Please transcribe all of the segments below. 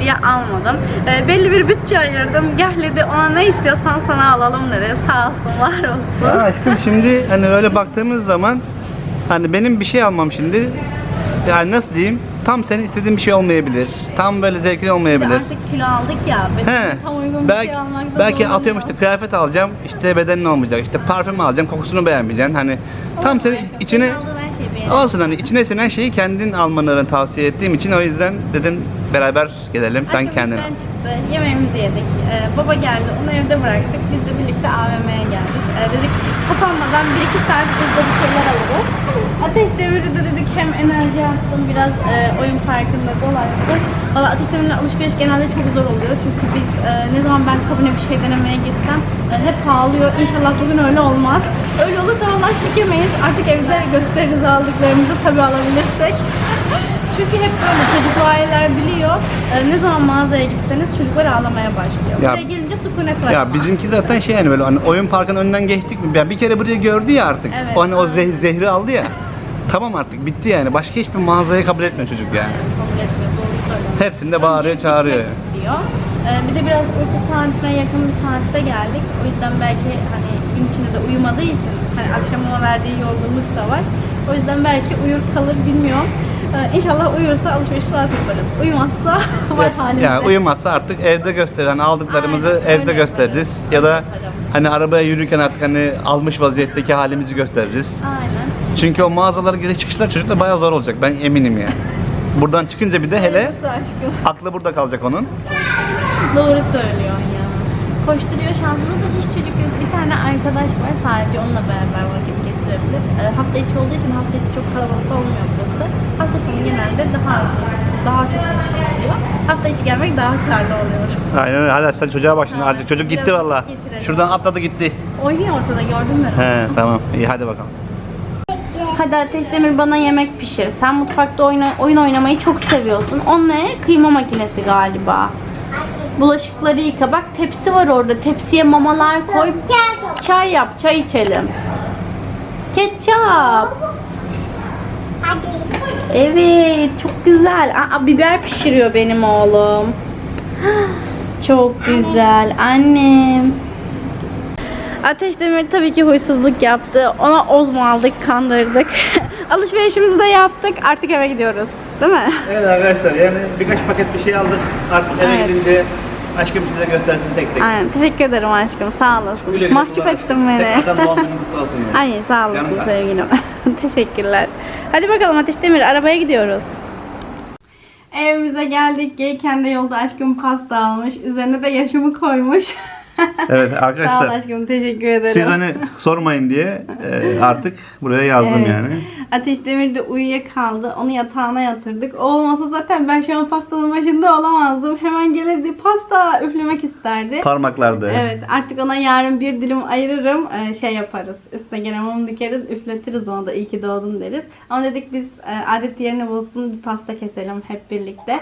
hediye almadım. Ee, belli bir bütçe ayırdım. Gel dedi ona ne istiyorsan sana alalım dedi. Sağ olsun var olsun. Ya aşkım şimdi hani böyle baktığımız zaman hani benim bir şey almam şimdi yani nasıl diyeyim tam senin istediğin bir şey olmayabilir. Tam böyle zevkin olmayabilir. Artık kilo aldık ya. Benim He. tam uygun bir Belki, şey almakta belki zorlanıyoruz. atıyorum işte kıyafet alacağım işte bedenin olmayacak işte parfüm alacağım kokusunu beğenmeyeceksin hani tam senin Aşkım, içine senin aldığın her şeyi beğendim. olsun hani içine sinen şeyi kendin almanı tavsiye ettiğim için o yüzden dedim beraber gelelim sen Aşkım kendin al. işten çıktı. Yemeğimizi yedik. Ee, baba geldi. Onu evde bıraktık. Biz de birlikte AVM'ye geldik. Ee, dedik kapanmadan 1-2 saat burada bir şeyler alırız. Ateş Demir'i de dedik hem enerji yapsın biraz e, oyun parkında dolaşsın. Valla Ateş Demir'le alışveriş genelde çok zor oluyor. Çünkü biz e, ne zaman ben kabine bir şey denemeye girsem e, hep pahalıyor. İnşallah bugün öyle olmaz. Öyle olursa vallahi çekemeyiz. Artık evde gösteririz aldıklarımızı tabii alabilirsek. Çünkü hep böyle çocuklu aileler biliyor. Ee, ne zaman mağazaya gitseniz çocuklar ağlamaya başlıyor. Ya- Buraya gelince sükunet var. Ya bizimki zaten şey yani böyle hani oyun parkının önünden geçtik mi? Ya bir kere burayı gördü ya artık. Evet, o hani o zeh- zehri aldı ya. tamam artık bitti yani. Başka hiçbir mağazayı kabul etmiyor çocuk yani. Kabul etmiyor, doğru söylüyorsun. Hepsinde bağırıyor, çağırıyor. istiyor. Ee, bir de biraz uyku saatine yakın bir saatte geldik. O yüzden belki hani gün içinde de uyumadığı için hani akşam ona verdiği yorgunluk da var. O yüzden belki uyur kalır bilmiyorum. Ee, inşallah uyursa alışveriş rahat yaparız. Uyumazsa var halimizde. Yani uyumazsa artık evde gösteren aldıklarımızı Aynen, evde öyle gösteririz. Ya da hani arabaya yürürken artık hani almış vaziyetteki halimizi gösteririz. Aynen. Çünkü o mağazalara giriş çıkışlar çocuklar bayağı zor olacak. Ben eminim yani. Buradan çıkınca bir de hele Hayırlısı aşkım. aklı burada kalacak onun. Doğru söylüyorsun ya. Koşturuyor şansımız da hiç çocuk yok. Bir tane arkadaş var sadece onunla beraber vakit geçirebilir. Ee, hafta içi olduğu için hafta içi çok kalabalık olmuyor burası. Hafta sonu genelde daha az, daha çok insan oluyor. Hafta içi gelmek daha karlı oluyor. Aynen öyle. Hadi sen çocuğa bak şimdi. Artık çocuk gitti Biraz valla. geçirelim. Şuradan atladı gitti. Oynuyor ortada gördün mü? He tamam. İyi hadi bakalım. Hadi Ateş Demir bana yemek pişir. Sen mutfakta oyun, oyun oynamayı çok seviyorsun. O ne? Kıyma makinesi galiba. Bulaşıkları yıka. Bak tepsi var orada. Tepsiye mamalar koy. Çay yap. Çay içelim. Ketçap. Evet. Çok güzel. Aa, biber pişiriyor benim oğlum. Çok güzel. Annem. Ateş Demir tabii ki huysuzluk yaptı. Ona oz mu aldık, kandırdık. Alışverişimizi de yaptık. Artık eve gidiyoruz. Değil mi? Evet arkadaşlar yani birkaç paket bir şey aldık. Artık eve Evet. gidince aşkım size göstersin tek tek. Aynen. Teşekkür ederim aşkım. Sağ olasın. Güle güle Mahcup kullan ettin aşkım. beni. Tekrardan doğum günün kutlu olsun yani. Aynen sağ olasın Canım benim. sevgilim. Teşekkürler. Hadi bakalım Ateş Demir arabaya gidiyoruz. Evimize geldik. Gelirken de yolda aşkım pasta almış. Üzerine de yaşımı koymuş. Evet Sağ ol arkadaşlar. aşkım. Teşekkür ederim. Siz hani sormayın diye e, artık buraya yazdım Evet. yani. Ateş Demir de uyuyakaldı. Onu yatağına yatırdık. O olmasa zaten ben şu an pastanın başında olamazdım. Hemen gelirdi pasta üflemek isterdi. Parmaklarda. Evet artık ona yarın bir dilim ayırırım. Ee, şey yaparız. Üstüne gene mum dikeriz. Üfletiriz ona da iyi ki doğdun deriz. Ama dedik biz e, adet yerine bozsun bir pasta keselim hep birlikte.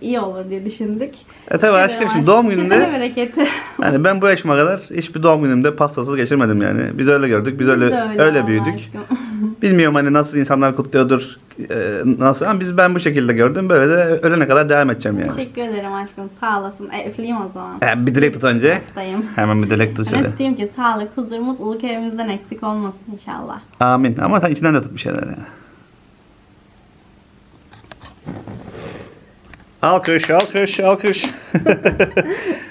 İyi olur diye düşündük. E Teşekkür aşkım şimdi doğum Kesene gününde bereketi. Yani ben bu yaşıma kadar hiçbir doğum günümde pastasız geçirmedim yani. Biz öyle gördük. Biz, Biz öyle öyle, vallahi büyüdük. aşkım. Bilmiyorum hani nasıl insanlar kutluyordur. e, nasıl ama biz ben bu şekilde gördüm. Böyle de ölene kadar devam edeceğim yani. Teşekkür ederim aşkım. Sağ olasın. E, üfleyeyim o zaman. E, bir dilek tut önce. Hastayım. Hemen bir dilek tut Ben şöyle. isteyeyim ki sağlık, huzur, mutluluk evimizden eksik olmasın inşallah. Amin. Ama sen içinden de tut bir şeyler yani. Alkış, alkış, alkış.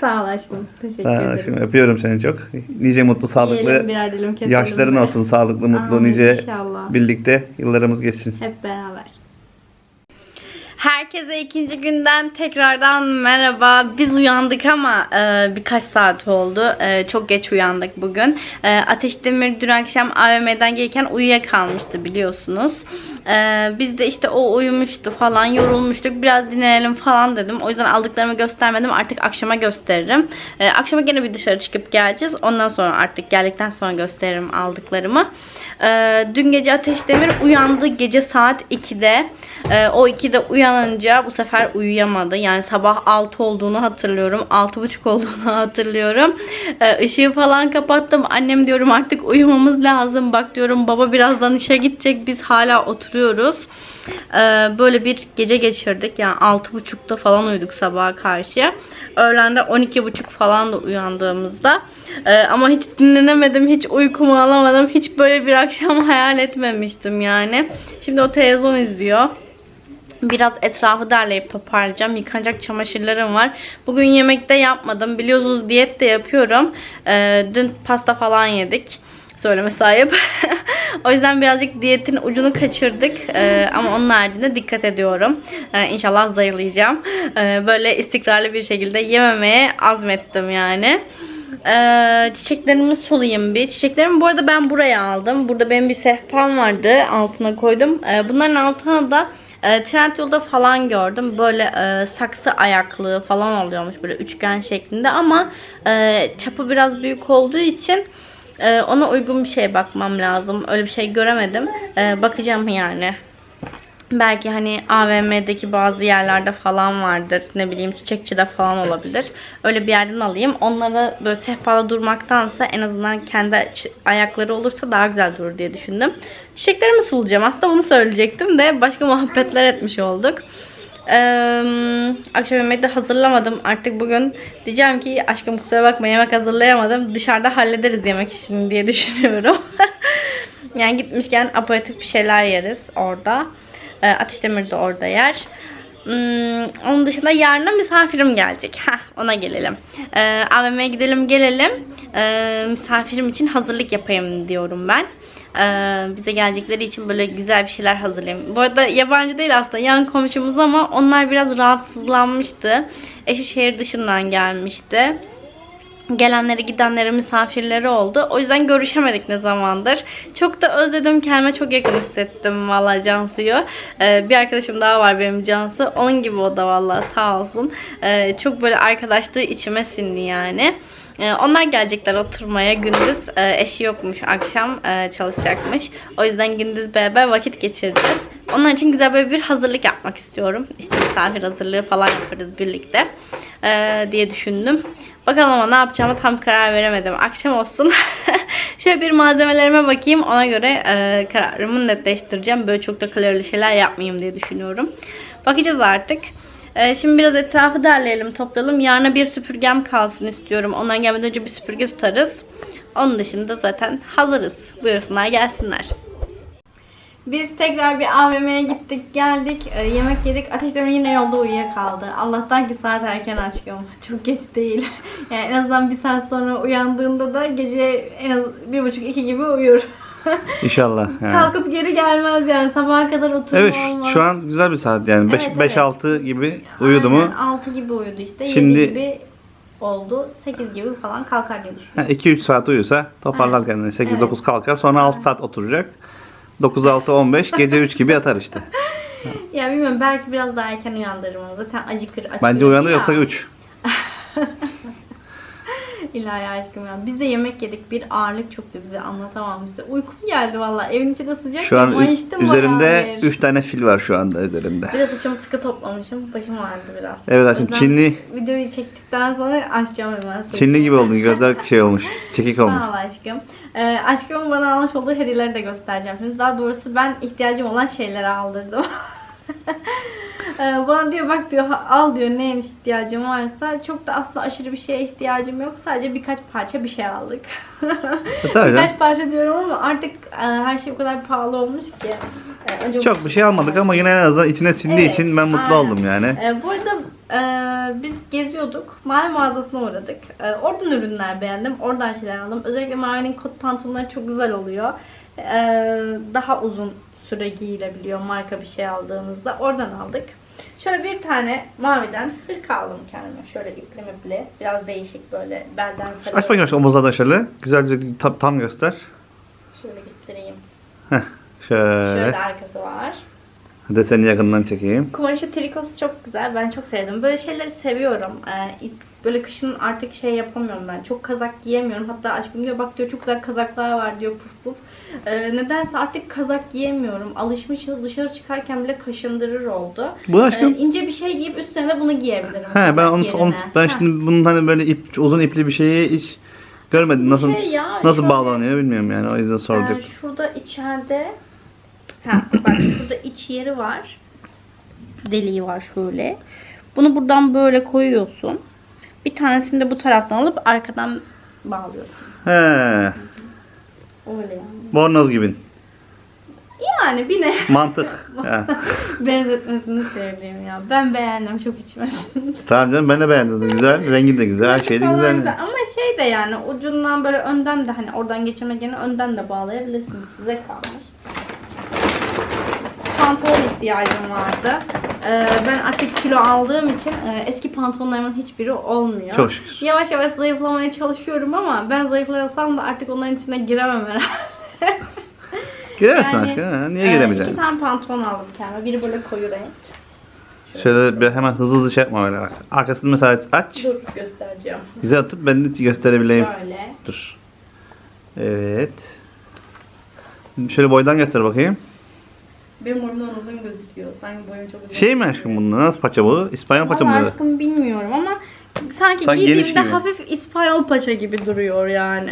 Sağ ol aşkım. Teşekkür Ha, ederim. şimdi öpüyorum seni çok. Nice mutlu, sağlıklı Yiyelim birer dilim keselim yaşların de. olsun. Sağlıklı, mutlu, Amin, nice inşallah. birlikte yıllarımız geçsin. Hep beraber. Herkese ikinci günden tekrardan merhaba. Biz uyandık ama e, birkaç saat oldu. E, çok geç uyandık bugün. E, Ateş Demir dün akşam AVM'den gelirken uyuyakalmıştı biliyorsunuz. E, biz de işte o uyumuştu falan yorulmuştuk. Biraz dinlenelim falan dedim. O yüzden aldıklarımı göstermedim. Artık akşama gösteririm. E, akşama gene bir dışarı çıkıp geleceğiz. Ondan sonra artık geldikten sonra gösteririm aldıklarımı. E, dün gece Ateş Demir uyandı gece saat 2'de. E, o 2'de uyanınca bu sefer uyuyamadı. Yani sabah 6 olduğunu hatırlıyorum. 6.30 olduğunu hatırlıyorum. Ee, ışığı falan kapattım. Annem diyorum artık uyumamız lazım. Bak diyorum baba birazdan işe gidecek. Biz hala oturuyoruz. Ee, böyle bir gece geçirdik. Yani 6.30'da falan uyuduk sabaha karşı. Öğlende 12.30 falan da uyandığımızda. Ee, ama hiç dinlenemedim. Hiç uykumu alamadım. Hiç böyle bir akşam hayal etmemiştim yani. Şimdi o televizyon izliyor. Biraz etrafı derleyip toparlayacağım. Yıkanacak çamaşırlarım var. Bugün yemekte yapmadım. Biliyorsunuz diyet de yapıyorum. Ee, dün pasta falan yedik. Söyleme sahip. o yüzden birazcık diyetin ucunu kaçırdık. Ee, ama onun haricinde dikkat ediyorum. Ee, inşallah zayıflayacağım. Ee, böyle istikrarlı bir şekilde yememeye azmettim yani. Ee, çiçeklerimi sulayayım bir. Çiçeklerimi bu arada ben buraya aldım. Burada benim bir sehpam vardı. Altına koydum. Ee, bunların altına da e, Trendyol'da falan gördüm. Böyle e, saksı ayaklığı falan oluyormuş böyle üçgen şeklinde ama e, çapı biraz büyük olduğu için e, ona uygun bir şey bakmam lazım. Öyle bir şey göremedim. E, bakacağım yani. Belki hani AVM'deki bazı yerlerde falan vardır. Ne bileyim çiçekçide falan olabilir. Öyle bir yerden alayım. Onları böyle sehpada durmaktansa en azından kendi ayakları olursa daha güzel durur diye düşündüm. Çiçeklerimi sulayacağım. Aslında bunu söyleyecektim de başka muhabbetler etmiş olduk. Akşam yemeği de hazırlamadım. Artık bugün diyeceğim ki aşkım kusura bakma yemek hazırlayamadım. Dışarıda hallederiz yemek işini diye düşünüyorum. yani gitmişken aperatif bir şeyler yeriz orada. Ee, Ateş Demir de orada yer. Hmm, onun dışında yarına misafirim gelecek. Heh, ona gelelim. Ee, AVM'ye gidelim gelelim. Ee, misafirim için hazırlık yapayım diyorum ben. Ee, bize gelecekleri için böyle güzel bir şeyler hazırlayayım. Bu arada yabancı değil aslında yan komşumuz ama onlar biraz rahatsızlanmıştı. Eşi şehir dışından gelmişti gelenleri gidenleri misafirleri oldu. O yüzden görüşemedik ne zamandır. Çok da özledim. Kendime çok yakın hissettim valla Cansu'yu. Ee, bir arkadaşım daha var benim Cansu. Onun gibi o da valla sağ olsun. Ee, çok böyle arkadaşlığı içime sindi yani. Ee, Onlar gelecekler oturmaya gündüz. Ee, eşi yokmuş akşam e, çalışacakmış. O yüzden gündüz beraber vakit geçireceğiz. Onun için güzel böyle bir hazırlık yapmak istiyorum. İşte misafir hazırlığı falan yaparız birlikte ee, diye düşündüm. Bakalım ama ne yapacağıma tam karar veremedim. Akşam olsun. Şöyle bir malzemelerime bakayım. Ona göre e, kararımı netleştireceğim. Böyle çok da kalorili şeyler yapmayayım diye düşünüyorum. Bakacağız artık. E, şimdi biraz etrafı derleyelim, toplayalım. Yarına bir süpürgem kalsın istiyorum. Ondan gelmeden önce bir süpürge tutarız. Onun dışında zaten hazırız. Buyursunlar gelsinler. Biz tekrar bir AVM'ye gittik, geldik, e, yemek yedik. Ateş Demir yine yolda uyuyakaldı. Allah'tan ki saat erken aşkım. Çok geç değil. Yani en azından bir saat sonra uyandığında da gece en az bir buçuk iki gibi uyur. İnşallah. Yani. Kalkıp geri gelmez yani. Sabaha kadar oturma Evet olmaz. şu, şu an güzel bir saat yani. Evet, evet. 5-6 gibi uyudu mu? 6 gibi uyudu işte. Şimdi- 7 gibi oldu. 8 gibi falan kalkar diye düşünüyorum. 2-3 saat uyusa toparlar kendini. 8-9 kalkar. Sonra 6 saat oturacak. 9-6-15 gece 3 gibi yatar işte. Ya bilmiyorum belki biraz daha erken uyandırırım onu. Zaten acıkır acıkır. Bence uyanıyorsa 3. İlahi aşkım ya. Biz de yemek yedik. Bir ağırlık çöktü bize. Anlatamam size. Uykum geldi valla. Evin içi de sıcak. Şu an ü- üzerimde bayağı bir. 3 tane fil var şu anda üzerimde. Bir de saçımı sıkı toplamışım. Başım ağrıdı biraz. Evet aşkım Çinli Videoyu çektikten sonra açacağım hemen saçımı. Çinli gibi oldun. Gözler şey olmuş. Çekik olmuş. Sağ ol aşkım. Ee, aşkımın bana almış olduğu hediyeleri de göstereceğim. Şimdi daha doğrusu ben ihtiyacım olan şeyleri aldırdım. Ee, bana diyor bak diyor "ha- al diyor neye ihtiyacım varsa. Çok da aslında aşırı bir şeye ihtiyacım yok. Sadece birkaç parça bir şey aldık. E, tabii birkaç parça diyorum ama artık e, her şey o kadar pahalı olmuş ki. E, önce Çok bir şey almadık ama yine en azından içine sindiği Evet, için ben mutlu aynen. oldum yani. Ee, bu arada e, biz geziyorduk. Mavi mağazasına uğradık. E, oradan ürünler beğendim. Oradan şeyler aldım. Özellikle Mavi'nin kot pantolonları çok güzel oluyor. E, daha uzun süre giyilebiliyor marka bir şey aldığımızda. Oradan aldık. Şöyle bir tane maviden hırka aldım kendime. Şöyle ipli mipli. Biraz değişik böyle belden sarı. Aç bakayım şu omuzlardan şöyle. Güzelce tam, tam göster. Şöyle göstereyim. Heh, şöyle. Şöyle arkası var. Deseni yakından çekeyim. Kumaşı trikosu çok güzel. Ben çok sevdim. Böyle şeyleri seviyorum. Ee, böyle kışın artık şey yapamıyorum ben. Çok kazak giyemiyorum. Hatta aşkım diyor bak diyor çok güzel kazaklar var diyor puf puf. Ee, nedense artık kazak giyemiyorum. Alışmışız dışarı çıkarken bile kaşındırır oldu. Bu aşkım. Ee, ince bir şey giyip üstüne de bunu giyebilirim. He ben onu, yerine. onu ben Ha. şimdi bunun hani böyle ip uzun ipli bir şeyi hiç görmedim. Nasıl şey ya, nasıl şöyle- bağlanıyor bilmiyorum yani o yüzden soracak. Ee, şurada içeride ha, bak şurada iç yeri var. Deliği var şöyle. Bunu buradan böyle koyuyorsun. Bir tanesini de bu taraftan alıp arkadan bağlıyorsun. He. Öyle yani. Bornoz gibi. Yani bir ne Mantık. Benzetmesini sevdiğim ya. Ben beğendim çok içmedim. Tamam canım ben de beğendim. Güzel. Rengi de güzel. Her şey de Falan güzel. da- Ama şey de yani ucundan böyle önden de hani oradan geçemek yerine önden de bağlayabilirsiniz. Size kalmış. Pantolon ihtiyacım vardı. Ee, ben artık kilo aldığım için e, eski pantolonlarımın hiçbiri olmuyor. Çok şükür. Yavaş yavaş zayıflamaya çalışıyorum ama ben zayıflasam da artık onların içine giremem herhalde. Girersin Yani, aşkım. ha, Niye Ee, giremeyeceksin? İki tane pantolon aldım kendime. Biri böyle koyu renk. Şöyle bir hemen hızlı hızlı şey yapma öyle bak. Arkasını mesela aç. Dur göstereceğim. Güzel tut ben de gösterebileyim. Şöyle. Dur. Evet. Şöyle boydan göster bakayım. Benim boyumdan uzun gözüküyor. Sanki boyum çok uzun. Şey mi aşkım bunda? Nasıl paça bu? İspanyol paça mı? Aşkım bilmiyorum ama sanki, Sanki geniş giydiğimde gibi. hafif İspanyol paça gibi duruyor yani.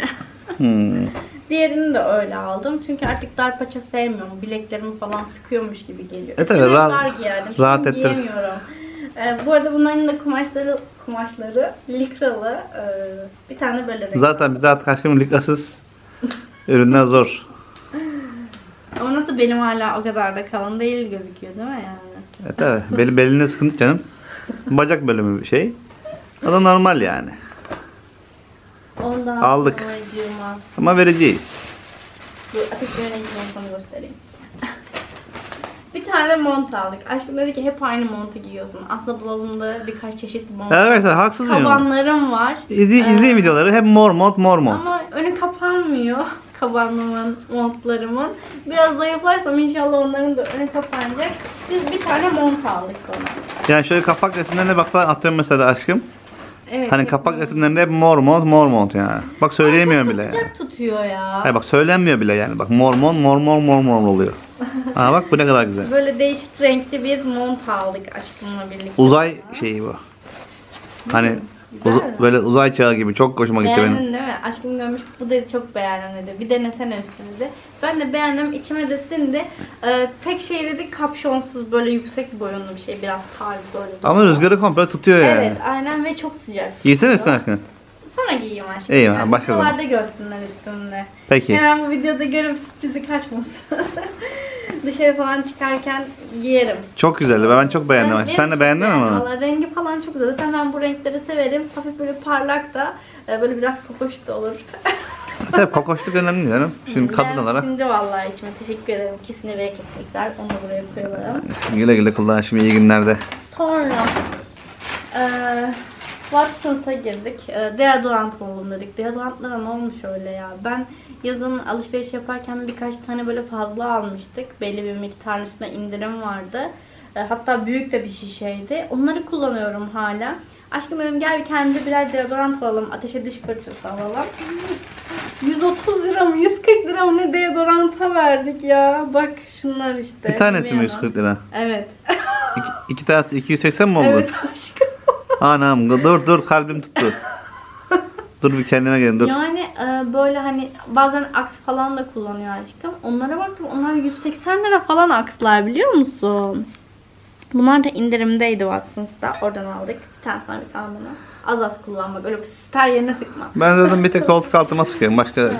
Hmm. Diğerini de öyle aldım. Çünkü artık dar paça sevmiyorum. Bileklerimi falan sıkıyormuş gibi geliyor. Eskiden evet, rahat- dar giyerdim. rahat Şimdi ettir. giyemiyorum. Ee, bu arada bunların da kumaşları kumaşları likralı. Ee, bir tane böyle renk. Zaten bize artık aşkım likasız ürünler zor. Nasıl benim hala o kadar da kalın değil gözüküyor değil mi yani? Evet evet. Bel, belinde sıkıntı canım. Bacak bölümü bir şey. O da normal yani. Ondan Aldık. sonracığıma- Ama vereceğiz. Dur ateş bir renk montunu göstereyim. bir tane mont aldık. Aşkım dedi ki hep aynı montu giyiyorsun. Aslında dolabımda birkaç çeşit mont. Arkadaşlar haksız mıyım? Kabanlarım var. İzle, Ee, izleyin videoları. Hep mor mont mor mont. Ama önü kapanmıyor kabanlığımın, montlarımın. Biraz zayıflarsam inşallah onların da önü kapanacak. Biz bir tane mont aldık ona. Yani şöyle kapak resimlerine baksana atıyorum mesela aşkım. Evet. Hani kapak mont. resimlerinde hep mor mont mor mont yani. Bak söyleyemiyorum bile yani. sıcak tutuyor ya. Hayır bak söylenmiyor bile yani. Bak mor mont mor mor mor mor oluyor. Aa bak bu ne kadar güzel. Böyle değişik renkli bir mont aldık aşkımla birlikte. Uzay şeyi bu. Hani Güzel mi? böyle uzay çağı gibi çok hoşuma gitti Beğendin benim. değil mi? Aşkım görmüş bu dedi çok beğendim dedi. Bir denesene üstünü de. Ben de beğendim içime de sindi. Ee, tek şey dedi kapşonsuz böyle yüksek boyunlu bir şey biraz tarz böyle. Ama rüzgarı komple tutuyor yani. Evet aynen ve çok sıcak. Giysene tutuyor. üstüne aşkım. Sonra giyeyim aşkım. İyi, yani. başka zaman. Videolarda görsünler üstümde. Peki. Hemen bu videoda görüp sürprizi kaçmasın. Dışarı falan çıkarken giyerim. Çok güzeldi. Ben çok beğendim. Ben- Sen de beğendin mi bunu? Valla rengi falan çok güzel. Zaten ben bu renkleri severim. Hafif böyle parlak da e, böyle biraz kokoş da olur. Tabii kokoşluk önemli canım. Şimdi kadın olarak Şimdi vallahi içime teşekkür ederim. Kesine bereketlikler. Onu da buraya koyalım. güle güle kullan şimdi iyi günlerde. Sonra e, Watson's'a girdik. E, deodorant bulalım dedik. Deodorantlara ne olmuş öyle ya? Ben yazın alışveriş yaparken birkaç tane böyle fazla almıştık. Belli bir miktarın üstüne indirim vardı. E, hatta büyük de bir şişeydi. Onları kullanıyorum hala. Aşkım dedim gel kendimize birer deodorant alalım. Ateşe diş fırçası alalım. 130 lira mı 140 lira mı ne deodoranta verdik ya. Bak şunlar işte. Bir tanesi mi Yana. 140 lira? Evet. İki, iki tanesi 280 mi oldu? evet aşkım. Anam dur dur kalbim tuttu. dur bir kendime gelin dur. Yani e, böyle hani bazen aks falan da kullanıyor aşkım. Onlara baktım onlar 180 lira falan akslar biliyor musun? Bunlar da indirimdeydi Watson's'ta. Oradan aldık. Bir tane sana bir tane bana. Az az kullanmak. Öyle star yerine sıkma. Ben zaten bir tek koltuk altıma sıkıyorum. Başka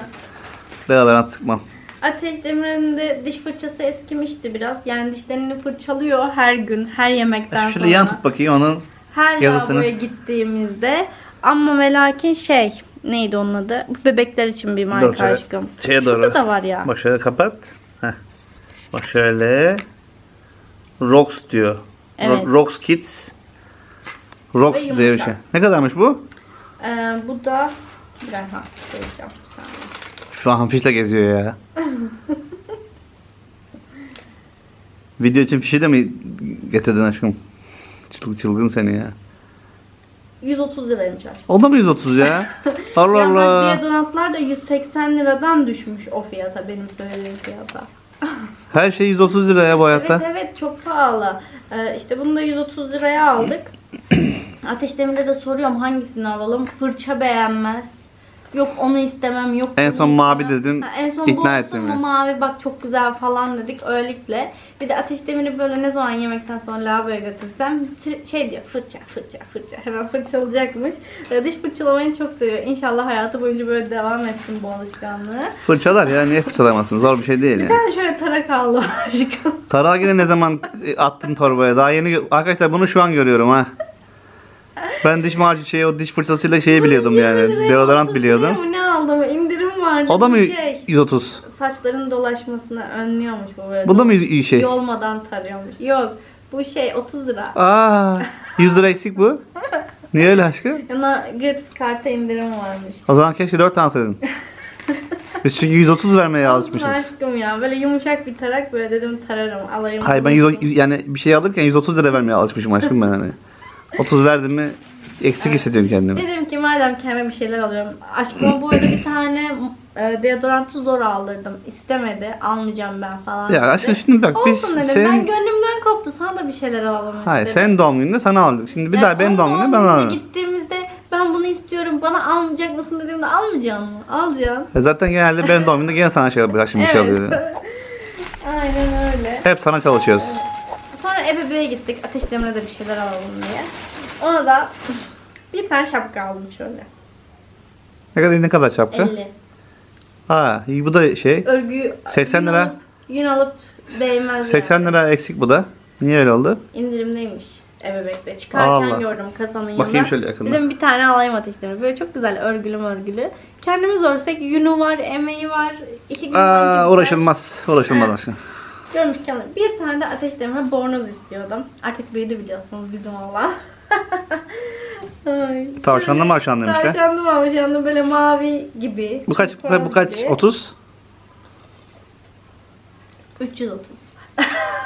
deodorant sıkmam. Ateş Demir'in de diş fırçası eskimişti biraz. Yani dişlerini fırçalıyor her gün, her yemekten Şöyle sonra. yan tut bakayım onun. Her yazısını. lavaboya gittiğimizde. Ama ve lakin şey, neydi onun adı? Bu bebekler için bir marka şöyle aşkım. şeye Şurada doğru. da var ya. Bak şöyle kapat. Heh. Bak şöyle. Rox diyor. Ro- Evet. Rox Kids. Rox Ve diye bir şey. Ne kadarmış bu? Ee, bu da bir dakika söyleyeceğim. Şu an fişle geziyor ya. Video için fişi de mi getirdin aşkım? Çılgın, çılgın seni ya. 130 liraymış aşkım. O da mı 130 ya? Allah Ya bak Allah. deodorantlar da 180 liradan düşmüş o fiyata benim söylediğim fiyata. Her şey 130 lira ya bu hayatta. Evet evet çok pahalı. Ee, işte bunu da 130 liraya aldık. Ateş Demir'e de soruyorum hangisini alalım. Fırça beğenmez. Yok onu istemem, yok En bunu son mavi istemem. dedim, Ha, en son ikna bu ettin mi? mavi bak çok güzel falan dedik öylelikle. Bir de Ateş Demir'i böyle ne zaman yemekten sonra lavaboya götürsem şey diyor fırça fırça fırça hemen fırçalayacakmış. Ee, Diş fırçalamayı çok seviyor. İnşallah hayatı boyunca böyle devam etsin bu alışkanlığı. Fırçalar ya niye fırçalamazsın? Zor bir şey değil Bir yani. tane şöyle tarak aldım aşkım. Tarağı yine ne zaman attın torbaya? Daha yeni arkadaşlar bunu şu an görüyorum ha. Ben diş macun şeyi o diş fırçasıyla şeyi biliyordum 20 yani. Deodorant 30 biliyordum. Ne aldım? İndirim vardı. O da mı Bir Şey, 130? saçların dolaşmasını önlüyormuş bu böyle. Bu da mı iyi şey? Yolmadan tarıyormuş. Yok. Bu şey 30 lira. Aa, 100 lira eksik bu. Niye öyle aşkım? Yana gratis karta indirim varmış. O zaman keşke 4 tane alsaydın. Biz çünkü 130 vermeye alışmışız. aşkım ya. Böyle yumuşak bir tarak böyle dedim tararım alayım. Hayır ben 100, yani bir şey alırken 130 lira vermeye alışmışım aşkım ben hani. 30 verdim mi eksik hissediyorum kendimi. Dedim ki madem kendime bir şeyler alıyorum. Aşkıma bu arada bir tane e, deodorantı zor aldırdım. İstemedi. Almayacağım ben falan. Ya dedi. aşkım şimdi bak biz Olsun dedim. sen Ben gönlümden koptu. Sana da bir şeyler alalım Hayır istedim. senin doğum gününde sana aldık. Şimdi bir Yani daha benim onun doğum günümde ben alırım. Gittiğimizde ben bunu istiyorum. Bana almayacak mısın dediğimde almayacaksın mı? Alacaksın. E Zaten genelde benim doğum günümde gene sana şey yapıyor. Şimdi bir şey alıyor. Aynen öyle. Hep sana çalışıyoruz. Sonra ebeveğe gittik. Ateş Demir'e de bir şeyler alalım diye. Ona da bir tane şapka aldım şöyle. Ne kadar ne kadar şapka? 50. Ha, iyi bu da şey. Örgüyü 80 yün lira. alıp- alıp değmez 80 yani. lira eksik bu da. Niye öyle oldu? İndirimliymiş ebebekte. Çıkarken Allah. gördüm kasanın yanında. Bakayım şöyle yakından. Dedim bir tane alayım Ateş Demir. Böyle çok güzel örgülü örgülü. Kendimiz örsek yünü var, emeği var. iki gün Aa, uğraşılmaz. Uğraşılmaz aşkım. Görmüşken bir tane de ateş demir bornoz istiyordum. Artık büyüdü biliyorsunuz bizim oğlan. Tavşanlı mı avşanlıymış lan? Tavşanlı mavşanlı böyle mavi gibi. Bu kaç? turkuaz Bu kaç? gibi. 30? 330.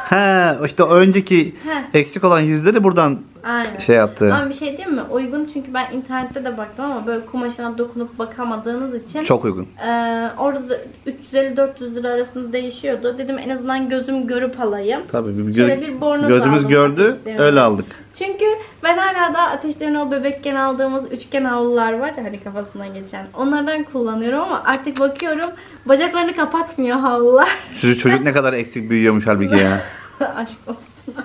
He, işte önceki Heh. eksik olan yüzleri buradan Aynen. şey yaptı. Ama bir şey diyeyim mi? Uygun çünkü ben internette de baktım ama böyle kumaşına dokunup bakamadığınız için Çok uygun. eee, orada da 350-400 lira arasında değişiyordu. Dedim en azından gözüm görüp alayım. Tabii bir Şöyle gö- bir bornoz gözümüz aldım gördü, öyle aldık. Çünkü ben hala da ateşlerin o bebekken aldığımız üçgen havlular var ya hani kafasına geçen. Onlardan kullanıyorum ama artık bakıyorum bacaklarını kapatmıyor havlular. Çocuk, çocuk ne kadar eksik büyüyormuş halbuki ya. Aşk olsun.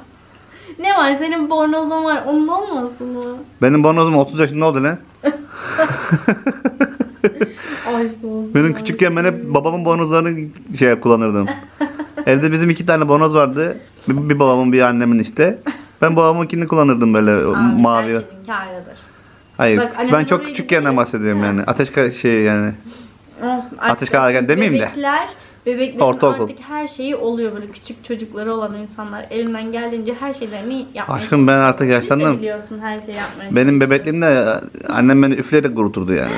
Ne var senin bornozun var onun olmasın mı? Benim bornozum 30 yaşında oldu lan. Aşk olsun. Benim küçükken ben hep babamın bornozlarını şey kullanırdım. Evde bizim iki tane bornoz vardı. Bir, bir babamın bir annemin işte. Ben babamınkini kullanırdım böyle Aa, mavi. Hayır Bak, annemin ben çok oraya küçükkenden gidince- bahsediyorum yani. Ateş ka- şey yani. Olsun. Ateş kalarken demeyeyim de. bebekler, Bebeklerin Ortaokul. artık her şeyi oluyor böyle küçük çocukları olan insanlar elinden geldiğince her şeylerini yapmaya Aşkım ben artık de yaşlandım. biliyorsun her şeyi yapmaya Benim bebekliğimde annem beni üfleyerek kuruturdu yani.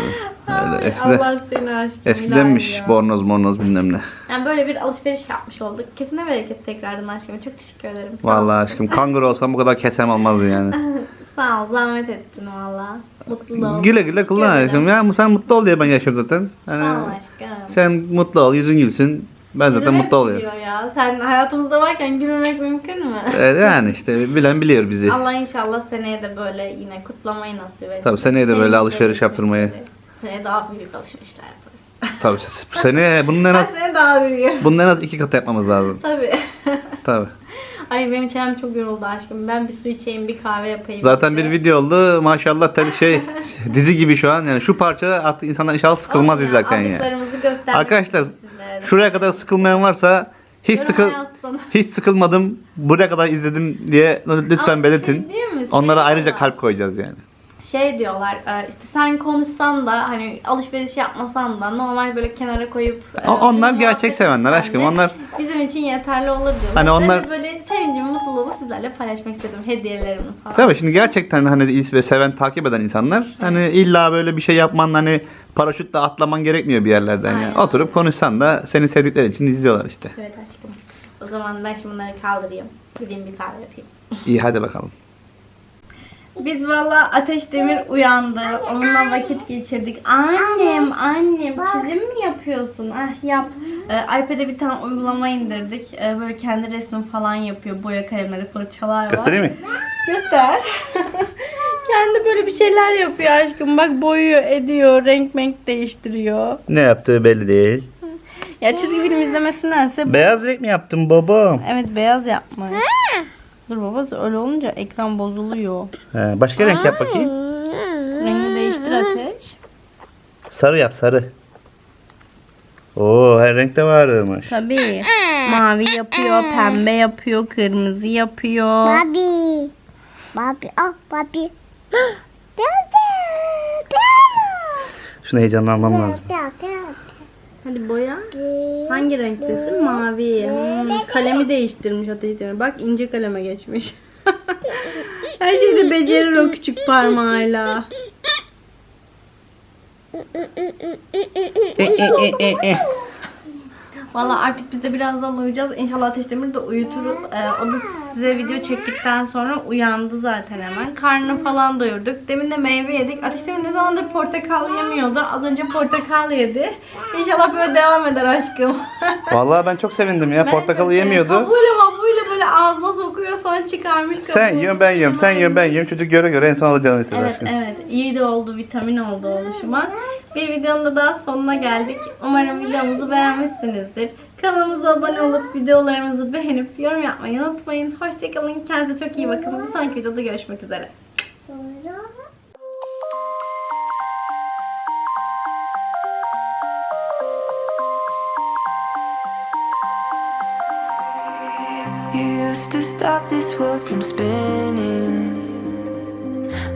Öyle eskiden, Allah seni aşkım. eskidenmiş ilahi ya. bornoz mornoz bilmem ne. Yani böyle bir alışveriş yapmış olduk. Kesine bereket tekrardan aşkım. Çok teşekkür ederim. Sağ ol. Vallahi aşkım kanguru olsam bu kadar kesem olmazdı yani. Sağ ol. Zahmet ettin valla. Mutlu ol. güle güle kullan aşkım. Ya sen mutlu ol diye ben yaşıyorum zaten. Hani Sağ ol aşkım. sen mutlu ol, yüzün gülsün. Ben zaten mutlu oluyorum. Ya. Sen hayatımızda varken gülmemek mümkün mü? Evet, yani işte bilen biliyor bizi. Allah inşallah seneye de böyle yine kutlamayı nasip etsin. Tabii seneye de Senin böyle alışveriş de yaptırmayı. Seneye daha büyük alışverişler yaparız. Tabii bu sene bunun en Ben az sene daha büyük. bunun en az iki katı yapmamız lazım. Tabii. Tabii. Ay benim çenem çok yoruldu aşkım. Ben bir su içeyim, bir kahve yapayım. Zaten bir video oldu. Maşallah tel şey dizi gibi şu an. Yani şu parça artık insanlar inşallah sıkılmaz Olsun ya, izlerken ya. aldıklarımızı göstermek Arkadaşlar istedim sizlere de. şuraya kadar sıkılmayan varsa hiç Yoruma sıkıl yazsın. hiç sıkılmadım. Buraya kadar izledim diye lütfen Ama belirtin. şey değil mi? Onlara ayrıca kalp koyacağız yani. Şey diyorlar e, işte sen konuşsan da hani alışveriş yapmasan da normal böyle kenara koyup e, O- onlar gerçek sevenler aşkım, onlar- bizim için yeterli olur diyorlar. Hani Ben onlar- de böyle sevincimi, mutluluğumu sizlerle paylaşmak istedim. Hediyelerimi falan. Tabii şimdi gerçekten hani ve seven takip eden insanlar hani illa böyle bir şey yapman hani paraşütle atlaman gerekmiyor bir yerlerden yani. Aynen. Oturup konuşsan da seni sevdikleri için izliyorlar işte. Evet aşkım. O zaman ben şimdi bunları kaldırayım. Gideyim bir kahve yapayım. İyi hadi bakalım. Biz valla Ateş Demir uyandı. Onunla vakit geçirdik. Annem, annem çizim mi yapıyorsun? Ah yap. Ee, iPad'e bir tane uygulama indirdik. Ee, böyle kendi resim falan yapıyor. Boya kalemleri, fırçalar var. Göstereyim mi? Göster. kendi böyle bir şeyler yapıyor aşkım. Bak boyuyor, ediyor, renk menk değiştiriyor. Ne yaptığı belli değil. Ya çizgi film izlemesindense Beyaz renk mi yaptın babam? Evet beyaz yapmış. Dur babası öyle olunca ekran bozuluyor. He, başka renk yap bakayım. Rengi değiştir ateş. Sarı yap sarı. Oo her renkte varmış. Tabii. Mavi yapıyor, pembe yapıyor, kırmızı yapıyor. Bobby. Oh, Bobby. Piyano. Piyano. Şunu heyecanlanmam lazım. Hadi boya. Hangi renktesin? Mavi. Hmm, kalemi değiştirmiş ateş diyor. Bak ince kaleme geçmiş. Her şeyi de becerir o küçük parmağıyla. E, e, e, e, e. Valla artık biz de birazdan uyuyacağız. İnşallah Ateş Demir'i de uyuturuz. Ee, o da size video çektikten sonra uyandı zaten hemen. Karnını falan doyurduk. Demin de meyve yedik. Ateş Demir ne zamandır portakal yemiyordu. Az önce portakal yedi. İnşallah böyle devam eder aşkım. Vallahi ben çok sevindim ya. Ben Portakalı yemiyordu. Kabuğuyla mabuğuyla böyle ağzına sokuyor sonra çıkarmış. Sen yiyorsun ben yiyorum. Sen yiyorsun ben yiyorum. Çocuk göre göre en son alacağını istedi Evet aşkım. evet iyi de oldu vitamin oldu oluşuma. Bir videonun da daha sonuna geldik. Umarım videomuzu beğenmişsinizdir. Kanalımıza abone olup videolarımızı beğenip yorum yapmayı unutmayın. Hoşçakalın. Kendinize çok iyi bakın. Bir sonraki videoda görüşmek üzere. You used to stop this world from spinning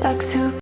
like two